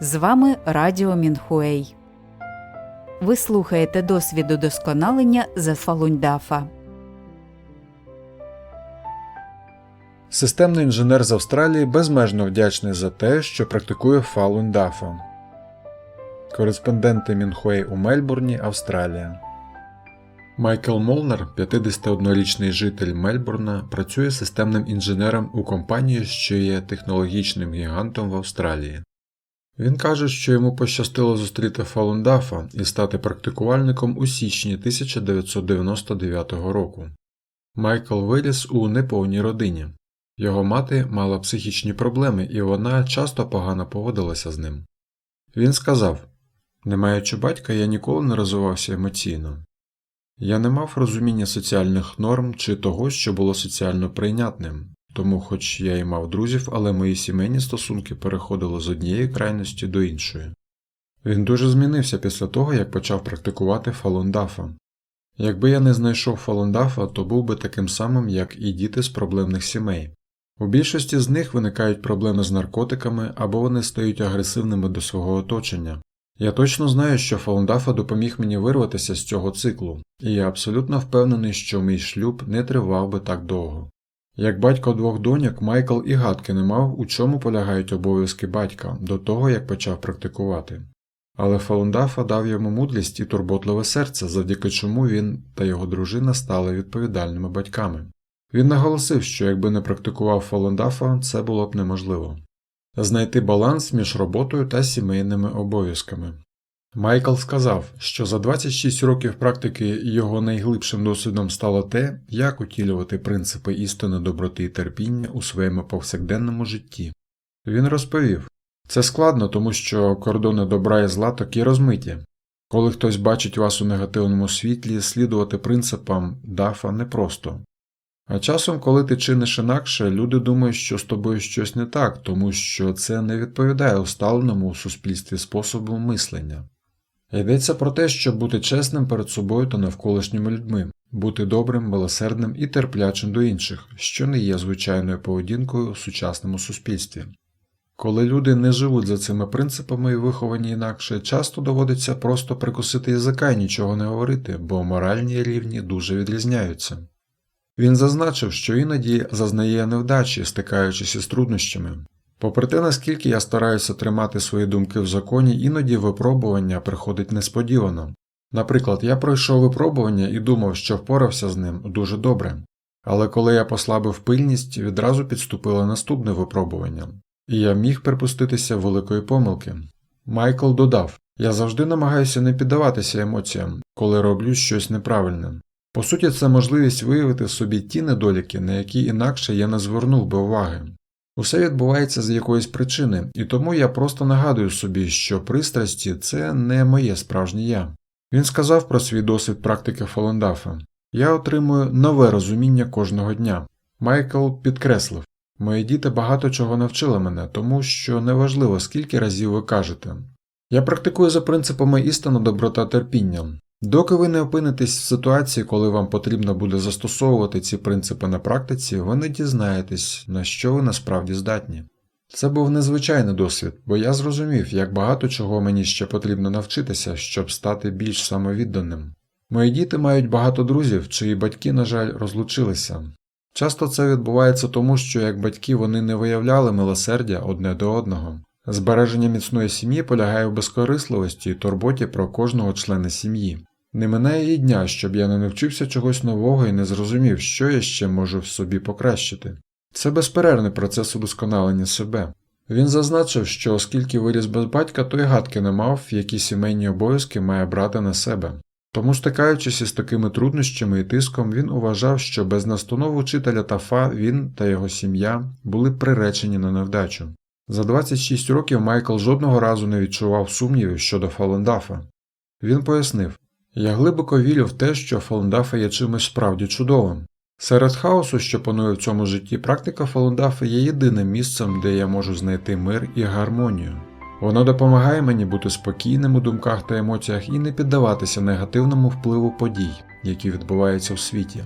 З вами Радіо Мінхуей. Ви слухаєте досвід удосконалення за Фалундафа. Системний інженер з Австралії безмежно вдячний за те, що практикує Dafa. Кореспонденти Мінхуей у Мельбурні, Австралія. Майкл Молнер, 51-річний житель Мельбурна, працює системним інженером у компанії, що є технологічним гігантом в Австралії. Він каже, що йому пощастило зустріти Dafa і стати практикувальником у січні 1999 року. Майкл виріс у неповній родині. Його мати мала психічні проблеми, і вона часто погано поводилася з ним. Він сказав Не маючи батька, я ніколи не розвивався емоційно. Я не мав розуміння соціальних норм чи того, що було соціально прийнятним, тому, хоч я і мав друзів, але мої сімейні стосунки переходили з однієї крайності до іншої. Він дуже змінився після того, як почав практикувати фалундафа. Якби я не знайшов фалундафа, то був би таким самим, як і діти з проблемних сімей. У більшості з них виникають проблеми з наркотиками або вони стають агресивними до свого оточення. Я точно знаю, що Фаундафа допоміг мені вирватися з цього циклу, і я абсолютно впевнений, що мій шлюб не тривав би так довго. Як батько двох доньок, Майкл і гадки не мав, у чому полягають обов'язки батька до того, як почав практикувати. Але Фаундафа дав йому мудрість і турботливе серце, завдяки чому він та його дружина стали відповідальними батьками. Він наголосив, що якби не практикував Фалундафа, це було б неможливо знайти баланс між роботою та сімейними обов'язками. Майкл сказав, що за 26 років практики його найглибшим досвідом стало те, як утілювати принципи істини доброти і терпіння у своєму повсякденному житті. Він розповів це складно, тому що кордони добра і зла такі розмиті. Коли хтось бачить вас у негативному світлі, слідувати принципам дафа непросто. А часом, коли ти чиниш інакше, люди думають, що з тобою щось не так, тому що це не відповідає усталеному у суспільстві способу мислення. Йдеться про те, щоб бути чесним перед собою та навколишніми людьми, бути добрим, милосердним і терплячим до інших, що не є звичайною поведінкою у сучасному суспільстві. Коли люди не живуть за цими принципами і виховані інакше, часто доводиться просто прикусити язика і нічого не говорити, бо моральні рівні дуже відрізняються. Він зазначив, що іноді зазнає невдачі, стикаючись із труднощами. Попри те, наскільки я стараюся тримати свої думки в законі, іноді випробування приходить несподівано. Наприклад, я пройшов випробування і думав, що впорався з ним дуже добре, але коли я послабив пильність, відразу підступило наступне випробування, і я міг припуститися великої помилки. Майкл додав Я завжди намагаюся не піддаватися емоціям, коли роблю щось неправильне. По суті, це можливість виявити в собі ті недоліки, на які інакше я не звернув би уваги. Усе відбувається з якоїсь причини, і тому я просто нагадую собі, що пристрасті це не моє справжнє я. Він сказав про свій досвід практики Фаландафа Я отримую нове розуміння кожного дня. Майкл підкреслив Мої діти багато чого навчили мене, тому що неважливо, скільки разів ви кажете. Я практикую за принципами істину доброта терпіння. Доки ви не опинитесь в ситуації, коли вам потрібно буде застосовувати ці принципи на практиці, ви не дізнаєтесь, на що ви насправді здатні. Це був незвичайний досвід, бо я зрозумів, як багато чого мені ще потрібно навчитися, щоб стати більш самовідданим. Мої діти мають багато друзів, чиї батьки, на жаль, розлучилися. Часто це відбувається тому, що як батьки вони не виявляли милосердя одне до одного. Збереження міцної сім'ї полягає в безкорисливості і турботі про кожного члена сім'ї. Не минає і дня, щоб я не навчився чогось нового і не зрозумів, що я ще можу в собі покращити. Це безперервний процес удосконалення себе. Він зазначив, що оскільки виріс без батька, то й гадки не мав, які сімейні обов'язки має брати на себе. Тому, стикаючись із такими труднощами і тиском, він вважав, що без настанов учителя Тафа він та його сім'я були приречені на невдачу. За 26 років Майкл жодного разу не відчував сумнівів щодо Фаландафа. Він пояснив Я глибоко вірю в те, що Фаландафа є чимось справді чудовим. Серед хаосу, що панує в цьому житті, практика Фаландафа є єдиним місцем, де я можу знайти мир і гармонію. Вона допомагає мені бути спокійним у думках та емоціях і не піддаватися негативному впливу подій, які відбуваються в світі.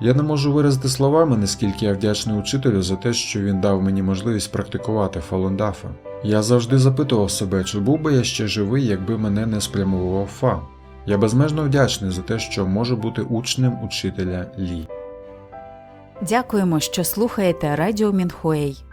Я не можу виразити словами, наскільки я вдячний учителю за те, що він дав мені можливість практикувати Фалундафа. Я завжди запитував себе, чи був би я ще живий, якби мене не спрямовував Фа. Я безмежно вдячний за те, що можу бути учнем учителя Лі. Дякуємо, що слухаєте Радіо Мінхуей.